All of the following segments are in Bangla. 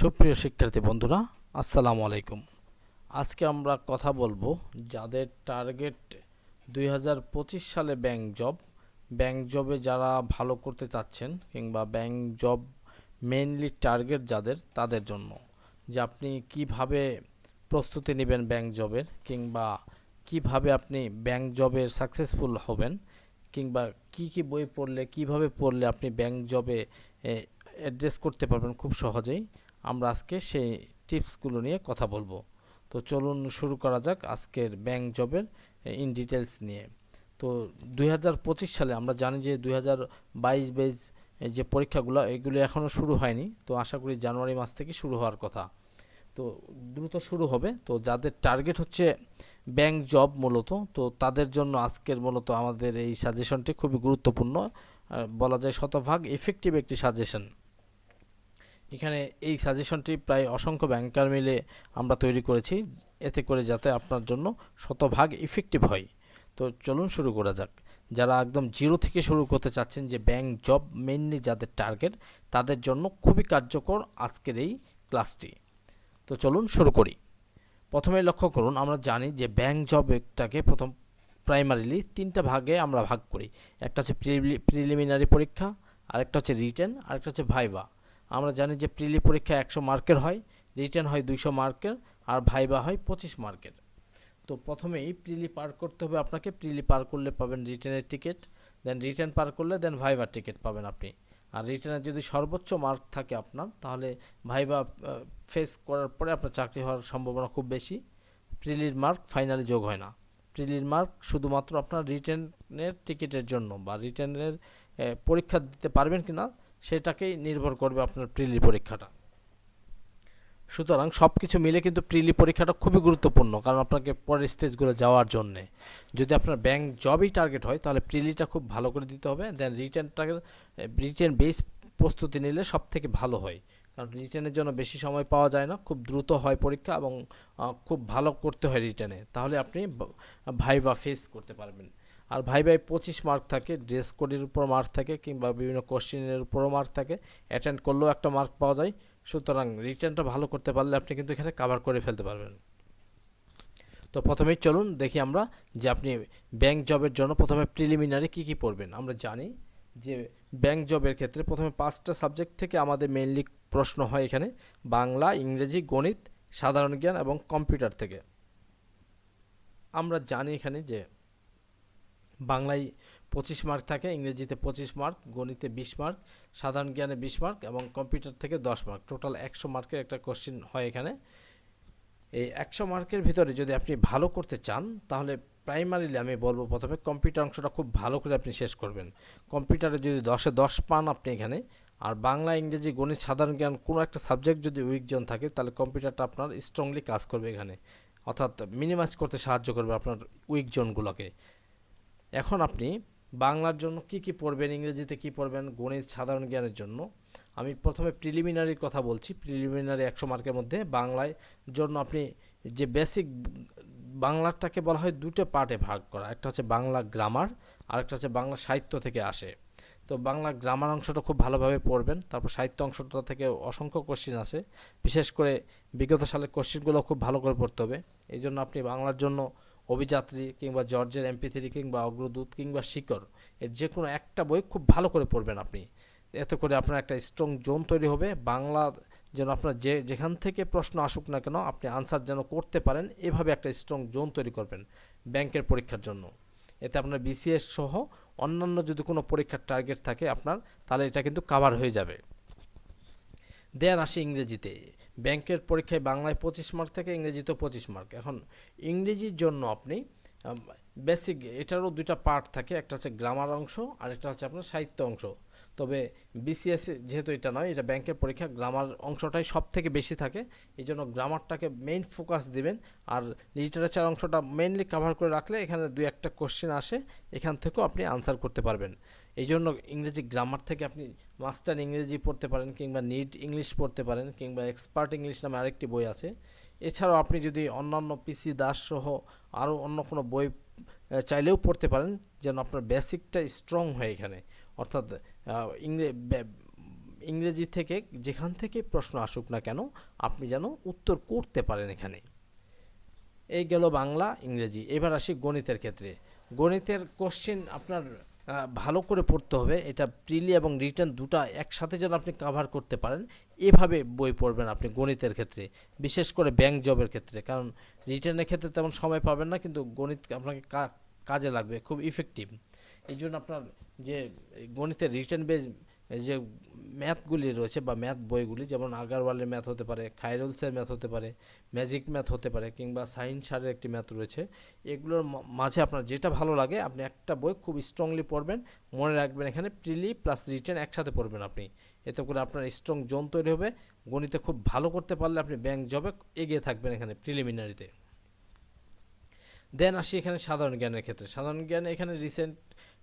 সুপ্রিয় শিক্ষার্থী বন্ধুরা, আসসালামু আলাইকুম। আজকে আমরা কথা বলব যাদের টার্গেট দুই হাজার পঁচিশ সালে ব্যাংক জব ব্যাংক জবে যারা ভালো করতে চাচ্ছেন কিংবা ব্যাংক জব মেইনলি টার্গেট যাদের, তাদের জন্য। যে আপনি কীভাবে প্রস্তুতি নেবেন ব্যাংক জবের কিংবা কীভাবে আপনি ব্যাংক জবের সাকসেসফুল হবেন কিংবা কি কি বই পড়লে, কীভাবে পড়লে আপনি ব্যাংক জবে অ্যাড্রেস করতে পারবেন খুব সহজেই। আমরা আজকে সেই টিপসগুলো নিয়ে কথা বলব। তো চলুন শুরু করা যাক আজকের ব্যাংক জবের ইন ডিটেলস নিয়ে। তো দুই হাজার পঁচিশ সালে আমরা জানি যে দুই হাজার বাইশ বেজ যে পরীক্ষাগুলো, এগুলো এখনও শুরু হয়নি। তো আশা করি জানুয়ারি মাস থেকে শুরু হওয়ার কথা। তো দ্রুত শুরু হবে। তো যাদের টার্গেট হচ্ছে ব্যাংক জব মূলত, তো তাদের জন্য আজকের মূলত আমাদের এই সাজেশনটি খুবই গুরুত্বপূর্ণ। বলা যায় শতভাগ এফেক্টিভ একটি সাজেশন। এখানে এই সাজেশনটি প্রায় অসংখ্য ব্যাংকার মিলে আমরা তৈরি করেছি, এতে করে যাতে আপনার জন্য শতভাগ ইফেক্টিভ হয়। তো চলুন শুরু করা যাক। যারা একদম জিরো থেকে শুরু করতে চাচ্ছেন যে ব্যাংক জব মেনলি যাদের টার্গেট তাদের জন্য খুবই কার্যকর আজকের এই ক্লাসটি তো চলুন শুরু করি। প্রথমে লক্ষ্য করুন, আমরা জানি যে ব্যাংক জবটাকে প্রথম প্রাইমারিলি তিনটা ভাগে আমরা ভাগ করি। একটা হচ্ছে প্রিলিমিনারি পরীক্ষা, আরেকটা হচ্ছে রিটেন আরেকটা হচ্ছে ভাইবা আমরা জানি যে প্রিলি পরীক্ষা একশো মার্কের হয়, রিটার্ন হয় দুইশো মার্কের, আর ভাইবা হয় পঁচিশ মার্কের। তো প্রথমেই প্রিলি পার করতে হবে আপনাকে। প্রিলি পার করলে পাবেন রিটেনের টিকিট, দেন রিটার্ন পার করলে দেন ভাইবার টিকিট পাবেন আপনি। আর রিটেনের যদি সর্বোচ্চ মার্ক থাকে আপনার, তাহলে ভাইবা ফেস করার পরে আপনার চাকরি হওয়ার সম্ভাবনা খুব বেশি। প্রিলির মার্ক ফাইনালি যোগ হয় না। প্রিলির মার্ক শুধুমাত্র আপনার রিটেনের টিকিটের জন্য বা রিটার্নের পরীক্ষা দিতে পারবেন কি না সেটাকেই নির্ভর করবে আপনার প্রিলি পরীক্ষাটা। সুতরাং সব কিছু মিলে কিন্তু প্রিলি পরীক্ষাটা খুবই গুরুত্বপূর্ণ, কারণ আপনাকে পরের স্টেজগুলো যাওয়ার জন্যে। যদি আপনার ব্যাংক জবই টার্গেট হয়, তাহলে প্রিলিটা খুব ভালো করে দিতে হবে দেন রিটার্নটাকে রিটার্ন বেস প্রস্তুতি নিলে সব থেকে ভালো হয়। কারণ রিটার্নের জন্য বেশি সময় পাওয়া যায় না, খুব দ্রুত হয় পরীক্ষা এবং খুব ভালো করতে হয় রিটার্নে তাহলে আপনি ভাইবা ফেস করতে পারবেন। আর ভাই ভাই পঁচিশ মার্ক থাকে ড্রেস কোডের উপর মার্ক থাকে কিংবা বিভিন্ন কোশ্চেনের উপরও মার্ক থাকে। অ্যাটেন্ড করলেও একটা মার্ক পাওয়া যায়। সুতরাং রিটার্নটা ভালো করতে পারলে আপনি কিন্তু এখানে কাভার করে ফেলতে পারবেন। তো প্রথমেই চলুন দেখি আমরা যে আপনি ব্যাংক জবের জন্য প্রথমে প্রিলিমিনারি কী কী পড়বেন। আমরা জানি যে ব্যাংক জবের ক্ষেত্রে প্রথমে পাঁচটা সাবজেক্ট থেকে আমাদের মেনলি প্রশ্ন হয় এখানে, বাংলা, ইংরেজি, গণিত, সাধারণ জ্ঞান এবং কম্পিউটার থেকে। আমরা জানি এখানে যে বাংলায় পঁচিশ মার্ক থাকে, ইংরেজিতে পঁচিশ মার্ক গণিতে বিশ মার্ক সাধারণ জ্ঞানে বিশ মার্ক এবং কম্পিউটার থেকে দশ মার্ক টোটাল একশো মার্কের একটা কোশ্চেন হয় এখানে। এই একশো মার্কের ভিতরে যদি আপনি ভালো করতে চান, তাহলে প্রাইমারিলি আমি বলব প্রথমে কম্পিউটার অংশটা খুব ভালো করে আপনি শেষ করবেন। কম্পিউটারে যদি দশে দশ পান আপনি এখানে, আর বাংলা, ইংরেজি, গণিত, সাধারণ জ্ঞান কোনো একটা সাবজেক্ট যদি উইক জন থাকে, তাহলে কম্পিউটারটা আপনার স্ট্রংলি কাজ করবে এখানে। অর্থাৎ মিনিমাইজ করতে সাহায্য করবে আপনার উইক জোনগুলোকে এখন আপনি বাংলার জন্য কি কি পড়বেন, ইংরেজিতে কি পড়বেন, গণিত, সাধারণ জ্ঞানের জন্য, আমি প্রথমে প্রিলিমিনারির কথা বলছি। প্রিলিমিনারি একশো মার্কের মধ্যে বাংলায় জন্য আপনি যে বেসিক বাংলাটাকে বলা হয় দুটো পার্টে ভাগ করা। একটা হচ্ছে বাংলা গ্রামার আর একটা হচ্ছে বাংলা সাহিত্য থেকে আসে। তো বাংলা গ্রামার অংশটা খুব ভালোভাবে পড়বেন। তারপর সাহিত্য অংশটা থেকে অসংখ্য কোশ্চিন আসে। বিশেষ করে বিগত সালের কোশ্চিনগুলো খুব ভালো করে পড়তে হবে। এই জন্য আপনি বাংলার জন্য অভিযাত্রী কিংবা জর্জের এমপি থ্রি কিংবা অগ্রদূত কিংবা শিকর এর যে কোনো একটা বই খুব ভালো করে পড়বেন আপনি। এতে করে আপনার একটা স্ট্রং জোন তৈরি হবে। বাংলা যেন আপনার যে, যেখান থেকে প্রশ্ন আসুক না কেন, আপনি আনসার যেন করতে পারেন, এভাবে একটা স্ট্রং জোন তৈরি করবেন ব্যাংকের পরীক্ষার জন্য। এতে আপনার বিসিএস সহ অন্যান্য যদি কোনো পরীক্ষার টার্গেট থাকে আপনার, তাহলে এটা কিন্তু কাভার হয়ে যাবে। দেন আসে ইংরেজিতে। ব্যাংকের পরীক্ষায় বাংলায় পঁচিশ মার্ক থেকে ইংরেজিতেও পঁচিশ মার্ক। এখন ইংরেজির জন্য আপনি বেসিক এটারও দুইটা পার্ট থাকে, একটা হচ্ছে গ্রামার অংশ আর একটা হচ্ছে আপনার সাহিত্য অংশ। তবে বিসিএস যেহেতু এটা নয়, এটা ব্যাংকের পরীক্ষা গ্রামার অংশটাই সব থেকে বেশি থাকে। এই জন্য গ্রামারটাকে মেইন ফোকাস দিবেন আর লিটারেচার অংশটা মেইনলি কভার করে রাখলে এখানে দুই একটা কোশ্চেন আসে, এখান থেকেও আপনি আনসার করতে পারবেন। এই জন্য ইংরেজি গ্রামার থেকে আপনি মাস্টার ইংরেজি পড়তে পারেন কিংবা নিট ইংলিশ পড়তে পারেন কিংবা এক্সপার্ট ইংলিশ নামে আরেকটি বই আছে। এছাড়াও আপনি যদি অন্যান্য পিসি দাস সহ আরও অন্য কোনো বই চাইলেও পড়তে পারেন, যেন আপনার বেসিকটা স্ট্রং হয় এখানে। অর্থাৎ ইংরে ইংরেজি থেকে যেখান থেকে প্রশ্ন আসুক না কেন, আপনি যেন উত্তর করতে পারেন এখানে। এই গেল বাংলা ইংরেজি। এবার আসি গণিতের ক্ষেত্রে। গণিতের কোশ্চেন আপনার ভালো করে পড়তে হবে। এটা প্রিলি এবং রিটার্ন দুটা একসাথে যেন আপনি কাভার করতে পারেন। এভাবে বই পড়বেন আপনি গণিতের ক্ষেত্রে, বিশেষ করে ব্যাংক জবের ক্ষেত্রে। কারণ রিটার্নের ক্ষেত্রে তেমন সময় পাবেন না, কিন্তু গণিত আপনাকে কাজে লাগবে, খুব ইফেক্টিভ এই জন্য আপনার যে গণিতের রিটার্ন বেজ যে ম্যাথগুলি রয়েছে বা ম্যাথ বইগুলি, যেমন আগারওয়ালের ম্যাথ হতে পারে, খাইরুলসের ম্যাথ হতে পারে, ম্যাজিক ম্যাথ হতে পারে কিংবা সাইন সারের একটি ম্যাথ রয়েছে, এগুলোর মাঝে আপনার যেটা ভালো লাগে আপনি একটা বই খুব স্ট্রংলি পড়বেন, মনে রাখবেন এখানে প্রিলি প্লাস রিটার্ন একসাথে পড়বেন আপনি। এতে করে আপনার স্ট্রং জোন তৈরি হবে, গণিতে খুব ভালো করতে পারলে আপনি ব্যাংক জবে এগিয়ে থাকবেন এখানে প্রিলিমিনারিতে দেন আসি এখানে সাধারণ জ্ঞানের ক্ষেত্রে। সাধারণ জ্ঞানে এখানে রিসেন্ট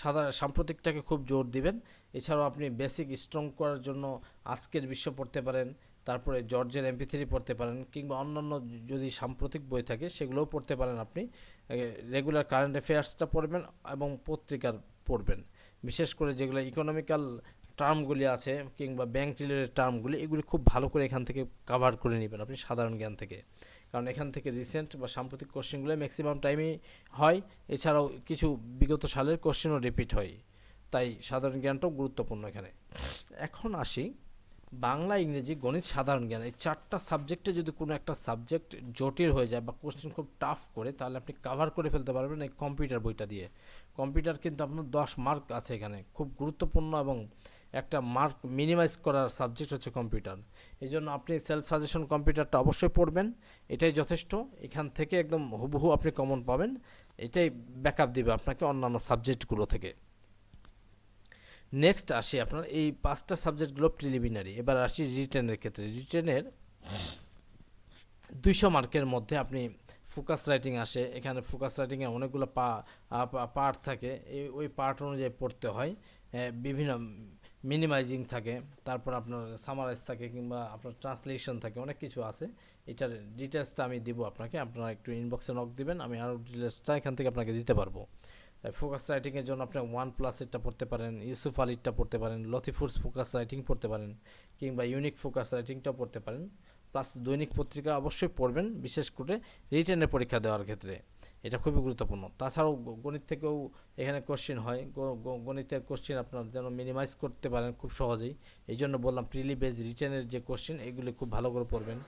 সাধারণ সাম্প্রতিকটাকে খুব জোর দিবেন। এছাড়াও আপনি বেসিক স্ট্রং করার জন্য আজকের বিশ্ব পড়তে পারেন, তারপরে জর্জের এমপি থ্রি পড়তে পারেন, কিংবা অন্যান্য যদি সাম্প্রতিক বই থাকে, সেগুলোও পড়তে পারেন আপনি। রেগুলার কারেন্ট অ্যাফেয়ার্সটা পড়বেন এবং পত্রিকার পড়বেন। বিশেষ করে যেগুলো ইকোনমিক্যাল টার্মগুলি আছে, কিংবা ব্যাংক রিলেটেড টার্মগুলি এগুলি খুব ভালো করে এখান থেকে কাভার করে নেবেন আপনি সাধারণ জ্ঞান থেকে। কারণ এখান থেকে রিসেন্ট বা সাম্প্রতিক কোশ্চেনগুলো ম্যাক্সিমাম টাইমেই হয়। এছাড়াও কিছু বিগত সালের কোশ্চেনও রিপিট হয়। তাই সাধারণ জ্ঞানটাও গুরুত্বপূর্ণ এখানে। এখন আসি বাংলা, ইংরেজি, গণিত সাধারণ জ্ঞান। এই চারটা সাবজেক্টে যদি কোনো একটা সাবজেক্ট জটিল হয়ে যায় বা কোশ্চেন খুব টাফ করে, তাহলে আপনি কাভার করে ফেলতে পারবেন এই কম্পিউটার বইটা দিয়ে। কম্পিউটার কিন্তু আপনার দশ মার্ক আছে এখানে। খুব গুরুত্বপূর্ণ এবং একটা মার্ক মিনিমাইজ করার সাবজেক্ট হচ্ছে কম্পিউটার এই জন্য আপনি সেলফ সাজেশন কম্পিউটারটা অবশ্যই পড়বেন। এটাই যথেষ্ট। এখান থেকে একদম হুবহু আপনি কমন পাবেন। এটাই ব্যাকআপ দিবে আপনাকে অন্যান্য সাবজেক্টগুলো থেকে। নেক্সট আসি আপনার এই পাঁচটা সাবজেক্টগুলো প্রিলিমিনারি এবার আসি রিটেনের ক্ষেত্রে। রিটেনের দুইশো মার্কের মধ্যে আপনি ফোকাস রাইটিং আসে, এখানে ফোকাস রাইটিংয়ে অনেকগুলো পা পার্ট থাকে। এই ওই পার্ট অনুযায়ী পড়তে হয়। বিভিন্ন মিনিমাইজিং থাকে, তারপর আপনার সামারাইজ থাকে কিংবা আপনার ট্রান্সলেশন থাকে, অনেক কিছু আছে। এটার ডিটেলসটা আমি দিব আপনাকে, আপনারা একটু ইনবক্সে নক দিবেন, আমি আরও ডিটেলসটা এখান থেকে আপনাকে দিতে পারব। ফোকাস রাইটিংয়ের জন্য আপনি ওয়ান প্লাসেরটা পড়তে পারেন ইউসুফ আলিরটা পড়তে পারেন লতিফুরস ফোকাস রাইটিং পড়তে পারেন, কিংবা ইউনিক ফোকাস রাইটিংটাও পড়তে পারেন। প্লাস দৈনিক পত্রিকা অবশ্যই পড়বেন, বিশেষ করে রিটেনের পরীক্ষা দেওয়ার ক্ষেত্রে। এটা খুবই গুরুত্বপূর্ণ। তাছাড়াও গণিত থেকেও এখানে কোশ্চেন হয়। গণিতের কোশ্চেন আপনার যেন মিনিমাইজ করতে পারেন খুব সহজেই। এই জন্য বললাম প্রিলি বেজ রিটেনের যে কোশ্চেন এগুলি খুব ভালো করে পড়বেন।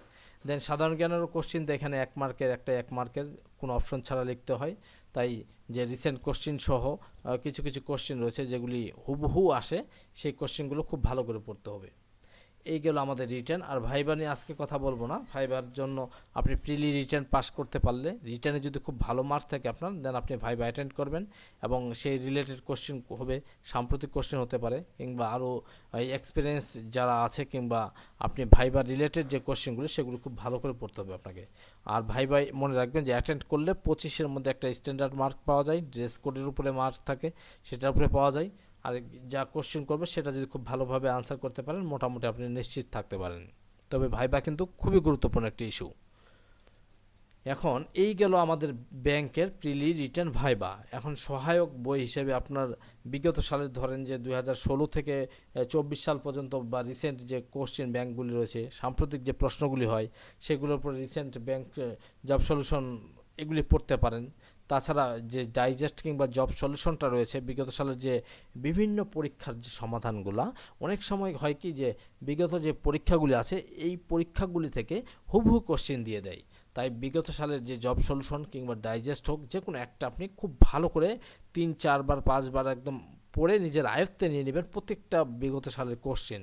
দেন সাধারণ জ্ঞানেরও কোশ্চেন তো এখানে এক মার্কের একটা এক মার্কের কোনো অপশন ছাড়া লিখতে হয়। তাই যে রিসেন্ট কোশ্চিন সহ কিছু কিছু কোশ্চিন রয়েছে যেগুলি হুবহু আসে, সেই কোশ্চিনগুলো খুব ভালো করে পড়তে হবে। এই গেল আমাদের রিটার্ন। আর ভাইবা নিয়ে আজকে কথা বলব না। ভাইবার জন্য আপনি প্রিলি রিটার্ন পাস করতে পারলে রিটার্নে যদি খুব ভালো মার্ক থাকে আপনার দেন আপনি ভাইবা অ্যাটেন্ড করবেন এবং সেই রিলেটেড কোশ্চেন হবে, সাম্প্রতিক কোশ্চেন হতে পারে, কিংবা আরও এক্সপিরিয়েন্স যারা আছে কিংবা আপনি ভাইবা রিলেটেড যে কোশ্চেনগুলো সেগুলো খুব ভালো করে পড়তে হবে আপনাকে। আর ভাই ভাই মনে রাখবেন যে অ্যাটেন্ড করলে পঁচিশের মধ্যে একটা স্ট্যান্ডার্ড মার্ক পাওয়া যায় ড্রেস কোডের উপরে মার্ক থাকে, সেটার উপরে পাওয়া যায়। আর যা কোশ্চেন করবে সেটা যদি খুব ভালোভাবে আনসার করতে পারেন, মোটামুটি আপনি নিশ্চিত থাকতে পারেন। তবে ভাইবা কিন্তু খুবই গুরুত্বপূর্ণ একটি ইস্যু এখন এই গেল আমাদের ব্যাংকের প্রিলি রিটার্ন ভাইবা। এখন সহায়ক বই হিসেবে আপনার বিগত সালের ধরেন যে দুই থেকে চব্বিশ সাল পর্যন্ত বা রিসেন্ট যে কোশ্চেন ব্যাংকগুলি রয়েছে, সাম্প্রতিক যে প্রশ্নগুলি হয়, সেগুলোর উপর রিসেন্ট ব্যাংক জব সলিউশন এগুলি পড়তে পারেন। তাছাড়া যে ডাইজেস্ট কিংবা জব সলিউশনটা রয়েছে, বিগত সালের যে বিভিন্ন পরীক্ষার যে সমাধানগুলা, অনেক সময় হয় কি যে বিগত যে পরীক্ষাগুলি আছে, এই পরীক্ষাগুলি থেকে হুবহু কোশ্চেন দিয়ে দেয়। তাই বিগত সালের যে জব সলিউশন কিংবা ডাইজেস্ট হোক, যে কোনো একটা আপনি খুব ভালো করে তিন, চারবার, পাঁচবার একদম পড়ে নিজের আয়ত্তে নিয়ে নেবেন প্রত্যেকটা বিগত সালের কোশ্চেন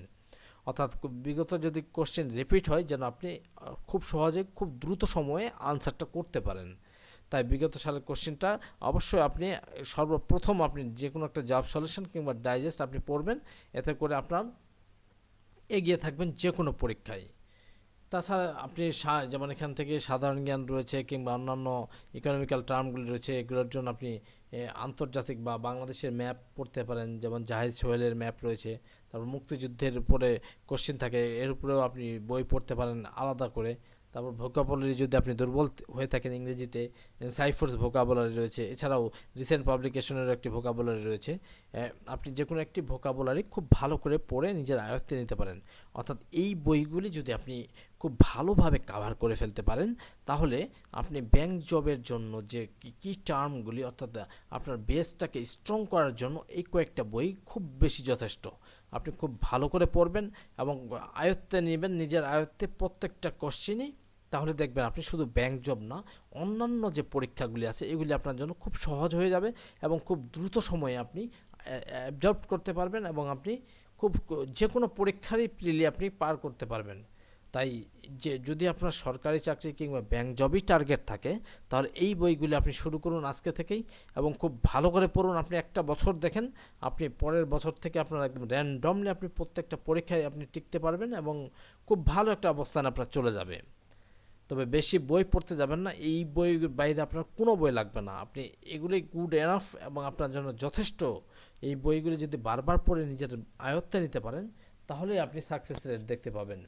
অর্থাৎ বিগত যদি কোশ্চেন রিপিট হয়, যেন আপনি খুব সহজে খুব দ্রুত সময়ে আনসারটা করতে পারেন। তাই বিগত সালের কোশ্চেনটা অবশ্যই আপনি, সর্বপ্রথম আপনি যে কোনো একটা জব সলিউশন কিংবা ডাইজেস্ট আপনি পড়বেন। এতে করে আপনার এগিয়ে থাকবেন যে কোনো পরীক্ষায়। তাছাড়া আপনি যেমন এখান থেকে সাধারণ জ্ঞান রয়েছে কিংবা অন্যান্য ইকোনমিক্যাল টার্মগুলি রয়েছে, এগুলোর জন্য আপনি আন্তর্জাতিক বা বাংলাদেশের ম্যাপ পড়তে পারেন। যেমন জাহিদ সোহেলের ম্যাপ রয়েছে, তারপর মুক্তিযুদ্ধের উপরে কোশ্চেন থাকে, এর উপরেও আপনি বই পড়তে পারেন আলাদা করে। তারপর ভোকাবুলারি যদি আপনি দুর্বল হয়ে থাকেন ইংরেজিতে সাইফোর্স ভোকাবুলারি রয়েছে। এছাড়াও রিসেন্ট পাবলিকেশনের একটি ভোকাবুলারি রয়েছে। আপনি যে কোনো একটি ভোকাবুলারি খুব ভালো করে পড়ে নিজের আয়ত্তে নিতে পারেন। অর্থাৎ এই বইগুলি যদি আপনি খুব ভালোভাবে কাভার করে ফেলতে পারেন, তাহলে আপনি ব্যাংক জবের জন্য যে কী, কি টার্মগুলি অর্থাৎ আপনার বেসটাকে স্ট্রং করার জন্য এই কয়েকটা বই খুব বেশি যথেষ্ট। আপনি খুব ভালো করে পড়বেন এবং আয়ত্তে নেবেন নিজের আয়ত্তে প্রত্যেকটা কোশ্চিনই তাহলে দেখবেন আপনি শুধু ব্যাংক জব না, অন্যান্য যে পরীক্ষাগুলি আছে, এগুলি আপনার জন্য খুব সহজ হয়ে যাবে এবং খুব দ্রুত সময়ে আপনি অ্যাবজর্ব করতে পারবেন এবং আপনি খুব যে কোনো পরীক্ষারই প্রিলি আপনি পার করতে পারবেন। তাই যে, যদি আপনার সরকারি চাকরি কিংবা ব্যাংক জবই টার্গেট থাকে, তাহলে এই বইগুলি আপনি শুরু করুন আজকে থেকেই এবং খুব ভালো করে পড়ুন। আপনি একটা বছর দেখেন, আপনি পরের বছর থেকে আপনার একদম র্যান্ডমলি আপনি প্রত্যেকটা পরীক্ষায় আপনি টিকতে পারবেন এবং খুব ভালো একটা অবস্থান আপনার চলে যাবে। তবে বেশি বই পড়তে যাবেন না। এই বই বাইরে আপনার কোনো বই লাগবে না। আপনি এগুলি গুড এনাফ এবং আপনার জন্য যথেষ্ট। এই বইগুলি যদি বারবার পড়ে নিজের আয়ত্তে নিতে পারেন, তাহলেই আপনি সাকসেস রেট দেখতে পাবেন।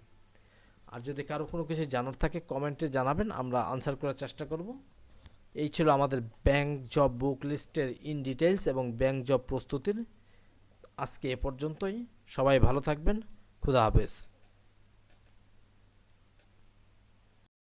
আর যদি কারও কোনো কিছু জানার থাকে কমেন্টে জানাবেন, আমরা আনসার করার চেষ্টা করব। এই ছিল আমাদের ব্যাংক জব বুক লিস্টের ইন ডিটেলস এবং ব্যাংক জব প্রস্তুতির। আজকে এ পর্যন্তই। সবাই ভালো থাকবেন। খুদা হাফেজ।